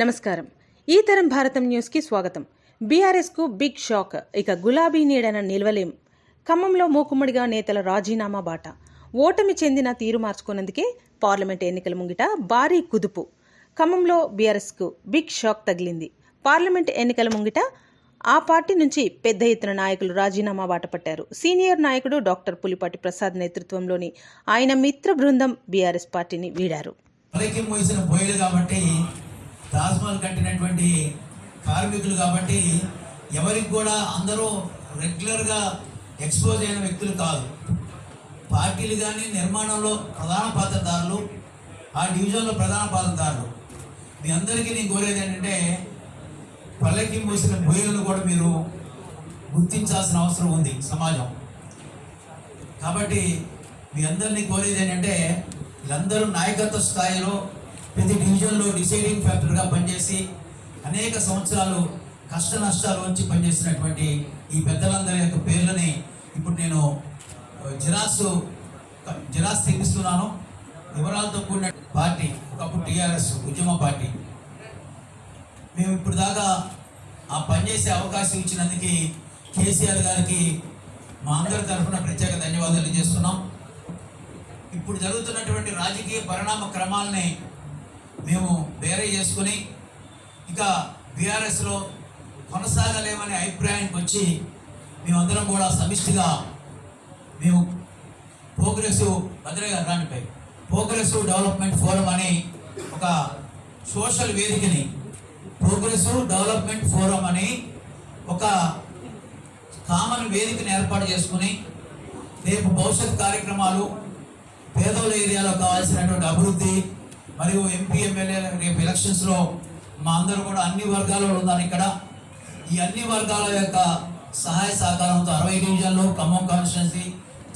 నమస్కారం. ఈ తరం భారతం న్యూస్కి స్వాగతం. బీఆర్ఎస్కు బిగ్ షాక్. ఇక గులాబీ నీడన నిల్వలేం. ఖమ్మంలో మూకుమ్మడిగా నేతల రాజీనామా బాట. ఓటమి చెందిన తీరు మార్చుకున్నందుకే పార్లమెంట్ ఎన్నికల ముంగిట భారీ కుదుపు. ఖమ్మంలో బీఆర్ఎస్కు బిగ్ షాక్ తగిలింది. పార్లమెంట్ ఎన్నికల ముంగిట ఆ పార్టీ నుంచి పెద్ద ఎత్తున నాయకులు రాజీనామా బాట పట్టారు. సీనియర్ నాయకుడు డాక్టర్ పులిపాటి ప్రసాద్ నేతృత్వంలోని ఆయన మిత్ర బృందం బీఆర్ఎస్ పార్టీని వీడారు. కాబట్టి తాజ్మహల్ కట్టినటువంటి కార్మికులు కాబట్టి ఎవరికి కూడా అందరూ రెగ్యులర్గా ఎక్స్పోజ్ అయిన వ్యక్తులు కాదు. పార్టీలు కానీ నిర్మాణంలో ప్రధాన పాత్రదారులు ఆ డివిజన్లో ప్రధాన పాత్రదారులు. మీ అందరికీ నేను కోరేది ఏంటంటే పల్లకి మూసిన బోయలను కూడా మీరు గుర్తించాల్సిన అవసరం ఉంది సమాజం. కాబట్టి మీ అందరినీ కోరేది ఏంటంటే వీళ్ళందరూ నాయకత్వ స్థాయిలో ప్రతి డివిజన్లో డిసైడింగ్ ఫ్యాక్టర్గా పనిచేసి అనేక సంవత్సరాలు కష్ట నష్టాలు వచ్చి పనిచేసినటువంటి ఈ పెద్దలందరి యొక్క పేర్లని ఇప్పుడు నేను జిరాక్స్ జిరాక్స్ తెప్పిస్తున్నాను. వివరాలతో కూడిన పార్టీ ఒకప్పుడు టీఆర్ఎస్ ఉద్యమ పార్టీ. మేము ఇప్పుడు దాకా ఆ పనిచేసే అవకాశం ఇచ్చినందుకు కేసీఆర్ గారికి మా అందరి తరఫున ప్రత్యేక ధన్యవాదాలు చేస్తున్నాం ఇప్పుడు జరుగుతున్నటువంటి రాజకీయ పరిణామ క్రమాలని మేము వేరే చేసుకుని ఇక బీఆర్ఎస్లో కొనసాగలేమనే అభిప్రాయానికి వచ్చి మేమందరం కూడా సమిష్టిగా మేము ప్రోగ్రెసివ్ భద్రయ్య దానిపై రానిపై ప్రోగ్రెసివ్ డెవలప్మెంట్ ఫోరం అని ఒక సోషల్ వేదికని ప్రోగ్రెసివ్ డెవలప్మెంట్ ఫోరం అని ఒక కామన్ వేదికని ఏర్పాటు చేసుకుని రేపు భవిష్యత్ కార్యక్రమాలు పేదోళ్ళ ఏరియాలో కావాల్సినటువంటి అభివృద్ధి మరియు ఎంపీ ఎమ్మెల్యే రేపు ఎలక్షన్స్లో మా అందరూ కూడా అన్ని వర్గాలు ఉన్నారు ఇక్కడ. ఈ అన్ని వర్గాల యొక్క సహాయ సహకారంతో అరవై డివిజన్లు ఖమ్మం కాన్స్టిట్యున్సీ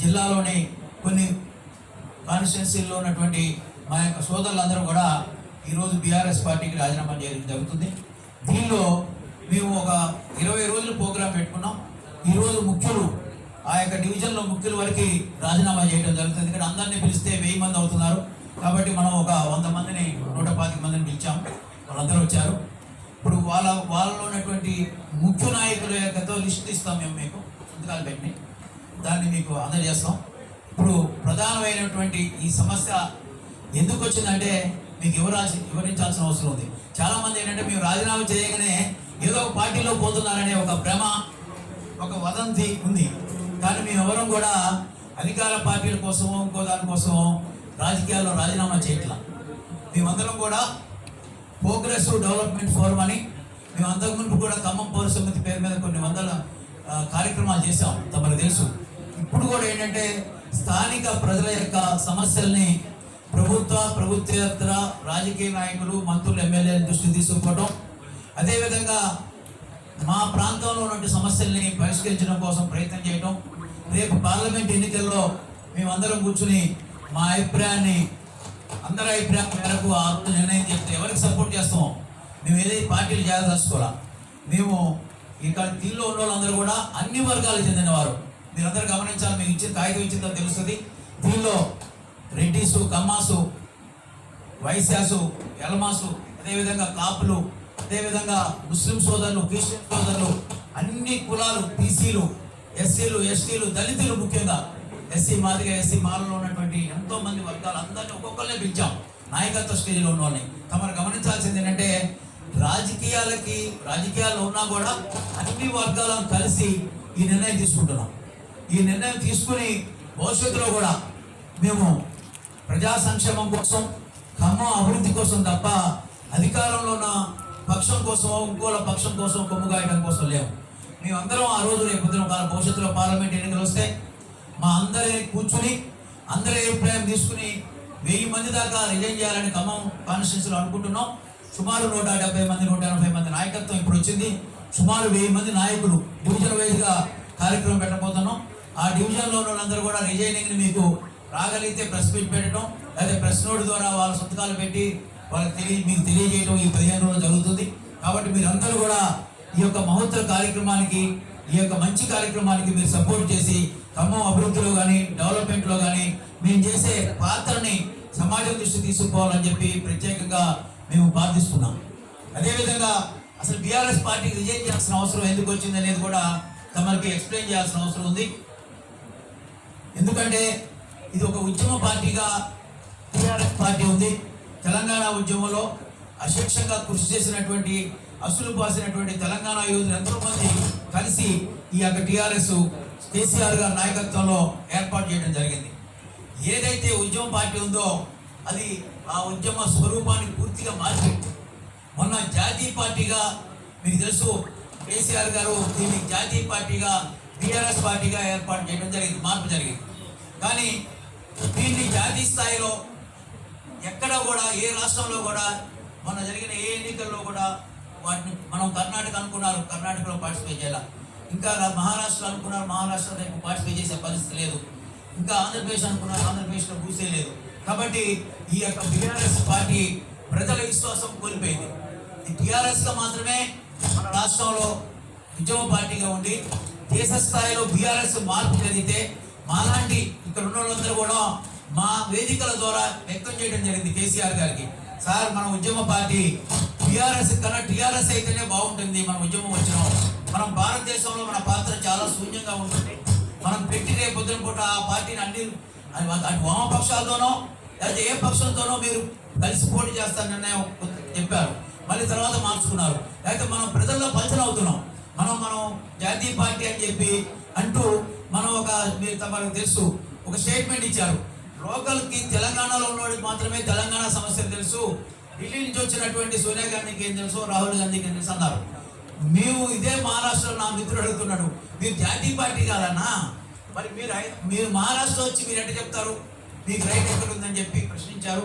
జిల్లాలోని కొన్ని కాన్స్టిట్యున్సీల్లో ఉన్నటువంటి మా యొక్క సోదరులందరూ కూడా ఈరోజు బీఆర్ఎస్ పార్టీకి రాజీనామా చేయడం జరుగుతుంది. దీనిలో మేము ఒక ఇరవై రోజులు ప్రోగ్రాం పెట్టుకున్నాం. ఈరోజు ముఖ్యులు ఆ యొక్క డివిజన్లో ముఖ్యుల వరకు రాజీనామా చేయడం జరుగుతుంది. ఎందుకంటే అందరినీ పిలిస్తే వెయ్యి మంది అవుతున్నారు. కాబట్టి మనం ఒక వంద మందిని నూట పాతిక మందిని పిలిచాం. వాళ్ళందరూ వచ్చారు. ఇప్పుడు వాళ్ళ వాళ్ళలో ఉన్నటువంటి ముఖ్య నాయకుల యొక్కతో లిస్ట్ ఇస్తాం మేము మీకు సంతకాలు పెట్టి. దాన్ని మీకు అందజేస్తాం. ఇప్పుడు ప్రధానమైనటువంటి ఈ సమస్య ఎందుకు వచ్చిందంటే మీకు వివరాల్సి వివరించాల్సిన అవసరం ఉంది. చాలామంది ఏంటంటే మేము రాజీనామా చేయగానే ఏదో ఒక పార్టీలో పోతున్నారనే ఒక భ్రమ ఒక వదంతి ఉంది. కానీ మేము ఎవరం కూడా అధికార పార్టీల కోసమో ఇంకో దానికోసమో రాజకీయాల్లో రాజీనామా చేయట్లా. మేమందరం కూడా ప్రోగ్రెసివ్ డెవలప్మెంట్ ఫోరం అని మేము అంతకుముందు కూడా ఖమ్మం పౌర సమితి పేరు మీద కొన్ని వందల కార్యక్రమాలు చేశాం తమకు తెలుసు. ఇప్పుడు కూడా ఏంటంటే స్థానిక ప్రజల యొక్క సమస్యల్ని ప్రభుత్వ ప్రభుత్వేతర రాజకీయ నాయకులు మంత్రులు ఎమ్మెల్యేల దృష్టి తీసుకుపోవడం అదేవిధంగా మా ప్రాంతంలో ఉన్న సమస్యల్ని పరిష్కరించడం కోసం ప్రయత్నం చేయడం రేపు పార్లమెంట్ ఎన్నికల్లో మేమందరం కూర్చుని మా అభిప్రాయాన్ని అందరి అభిప్రాయం మేరకు ఆ రోజు నిర్ణయం చెప్తే ఎవరికి సపోర్ట్ చేస్తాం మేము ఏదైతే పార్టీలు చేయాల్సుకోవాలా మేము ఇక్కడ దీనిలో ఉన్న వాళ్ళందరూ కూడా అన్ని వర్గాలకు చెందినవారు. మీరందరూ గమనించాలి మీకు ఇచ్చిన కాగితం ఇచ్చిన తెలుస్తుంది. దీనిలో రెడ్డిసు కమ్మాసు వైశ్యాసు ఎలమాసు అదేవిధంగా కాపులు అదేవిధంగా ముస్లిం సోదరులు క్రిస్టియన్ సోదరులు అన్ని కులాలు బీసీలు ఎస్సీలు ఎస్టీలు దళితులు ముఖ్యంగా ఎస్సీ మాదిరిగా ఎస్సీ మాలలో ఉన్నటువంటి అన్ని వర్గాలు అందరినీ ఒక్కొక్కరిని పిలిచాం. నాయకత్వ స్టేజ్లో ఉన్న వాళ్ళని తమరు గమనించాల్సింది ఏంటంటే రాజకీయాలకి రాజకీయాల్లో ఉన్నా కూడా అన్ని వర్గాలను కలిసి ఈ నిర్ణయం తీసుకుంటున్నాం. ఈ నిర్ణయం తీసుకుని భవిష్యత్తులో కూడా మేము ప్రజా సంక్షేమం కోసం ఖమ్మం అభివృద్ధి కోసం తప్ప అధికారంలో ఉన్న పక్షం కోసం ఇంకోల పక్షం కోసం కొమ్ము కాయడం కోసం లేవు. మేమందరం ఆ రోజు రేపు పొద్దున భవిష్యత్తులో పార్లమెంట్ ఎన్నికలు వస్తే మా అందరి కూర్చుని అందరి అభిప్రాయం తీసుకుని వెయ్యి మంది దాకా రిజైన్ చేయాలని ఖమ్మం కాన్స్టిట్యూన్సీలో అనుకుంటున్నాం. సుమారు నూట డెబ్బై మంది నూట ఎనభై మంది నాయకత్వం ఇప్పుడు వచ్చింది. సుమారు వెయ్యి మంది నాయకులు డివిజన్ వైజ్గా కార్యక్రమం పెట్టబోతున్నాం. ఆ డివిజన్లో ఉన్న వాళ్ళందరూ కూడా రిజైనింగ్ని మీకు రాగలిగితే ప్రెస్ మీట్ పెట్టడం లేదా ప్రెస్ నోట్ ద్వారా వాళ్ళ సంతకాలు పెట్టి వాళ్ళకి తెలియ మీకు తెలియజేయడం ఈ పదిహేను రోజులు జరుగుతుంది. కాబట్టి మీరందరూ కూడా ఈ యొక్క మహోత్తర కార్యక్రమానికి ఈ యొక్క మంచి కార్యక్రమానికి మీరు సపోర్ట్ చేసి ఖమ్మం అభివృద్ధిలో కానీ డెవలప్మెంట్లో కానీ మేము చేసే పాత్రని సమాజం దృష్టి తీసుకోవాలని చెప్పి ప్రత్యేకంగా మేము ప్రార్థిస్తున్నాం. అదేవిధంగా అసలు బీఆర్ఎస్ పార్టీకి రిజైన్ చేయాల్సిన అవసరం ఎందుకు వచ్చింది అనేది కూడా తమకి ఎక్స్ప్లెయిన్ చేయాల్సిన అవసరం ఉంది. ఎందుకంటే ఇది ఒక ఉద్యమ పార్టీగా టీఆర్ఎస్ పార్టీ ఉంది. తెలంగాణ ఉద్యమంలో అశిక్షంగా కృషి చేసినటువంటి అసలు బాసినటువంటి తెలంగాణ యోధులు ఎంతో మంది కలిసి ఈ యొక్క టీఆర్ఎస్ కేసీఆర్ గారి నాయకత్వంలో ఏర్పాటు చేయడం జరిగింది. ఏదైతే ఉద్యమ పార్టీ ఉందో అది ఆ ఉద్యమ స్వరూపాన్ని పూర్తిగా మార్చింది మొన్న జాతీయ పార్టీగా మీకు తెలుసు కేసీఆర్ గారు దీన్ని జాతీయ పార్టీగా టీఆర్ఎస్ పార్టీగా ఏర్పాటు చేయడం జరిగింది మార్పు జరిగింది. కానీ దీన్ని జాతీయ స్థాయిలో ఎక్కడ కూడా ఏ రాష్ట్రంలో కూడా మొన్న జరిగిన ఏ ఎన్నికల్లో కూడా వాటిని మనం కర్ణాటక అనుకున్నారు కర్ణాటకలో పార్టిసిపేట్ చేయాలి? ఇంకా మహారాష్ట్ర అనుకున్నారు మహారాష్ట్ర రేపు పార్టిసిపేట్ చేసే పరిస్థితి లేదు. ఇంకా ఆంధ్రప్రదేశ్ అనుకున్నారు ఆంధ్రప్రదేశ్లో పూసే లేదు కాబట్టి ఈ యొక్క బీఆర్ఎస్ పార్టీ ప్రజల విశ్వాసం కోల్పోయింది. ఈ టీఆర్ఎస్ మాత్రమే మన రాష్ట్రంలో ఉద్యమ పార్టీగా ఉండి దేశ స్థాయిలో బీఆర్ఎస్ మార్పు జరిగితే మాలాంటి ఇక్కడ ఉన్న వాళ్ళందరూ కూడా మా వేదికల ద్వారా వ్యక్తం చేయడం జరిగింది కేసీఆర్ గారికి. సార్ మన ఉద్యమ పార్టీ టిఆర్ఎస్ కన్నా టిఆర్ఎస్ అయితేనే బాగుంటుంది. మన ఉద్యమం వచ్చిన. మనం భారతదేశంలో మన పాత్ర చాలా శూన్యంగా ఉంటుంది. మనం పెట్టి రేపు పొద్దున పూట ఆ పార్టీని అన్ని అటు వామపక్షాలతోనో లేకపోతే ఏ పక్షంతోనో మీరు కలిసి పోటీ చేస్తారని నిర్ణయం చెప్పారు. మళ్ళీ తర్వాత మార్చుకున్నారు. లేకపోతే మనం ప్రజల్లో పంచన అవుతున్నాం. మనం మనం జాతీయ పార్టీ అని చెప్పి అంటూ మనం ఒక మీరు తమకు తెలుసు ఒక స్టేట్మెంట్ ఇచ్చారు. లోకల్కి తెలంగాణలో ఉన్నవాడికి మాత్రమే తెలంగాణ సమస్యలు తెలుసు. ఢిల్లీ నుంచి వచ్చినటువంటి సోనియా గాంధీకి ఏం తెలుసు? రాహుల్ గాంధీకి ఏం తెలుసు అన్నారు. మేము ఇదే మహారాష్ట్రలో నా మిత్రుడు అడుగుతున్నాడు. మీరు జాతీయ పార్టీ కాదన్నా? మరి మీరు మీరు మహారాష్ట్ర వచ్చి మీరు ఎట్లా చెప్తారు? మీకు రైట్ ఎక్కడ ఉందని చెప్పి ప్రశ్నించారు.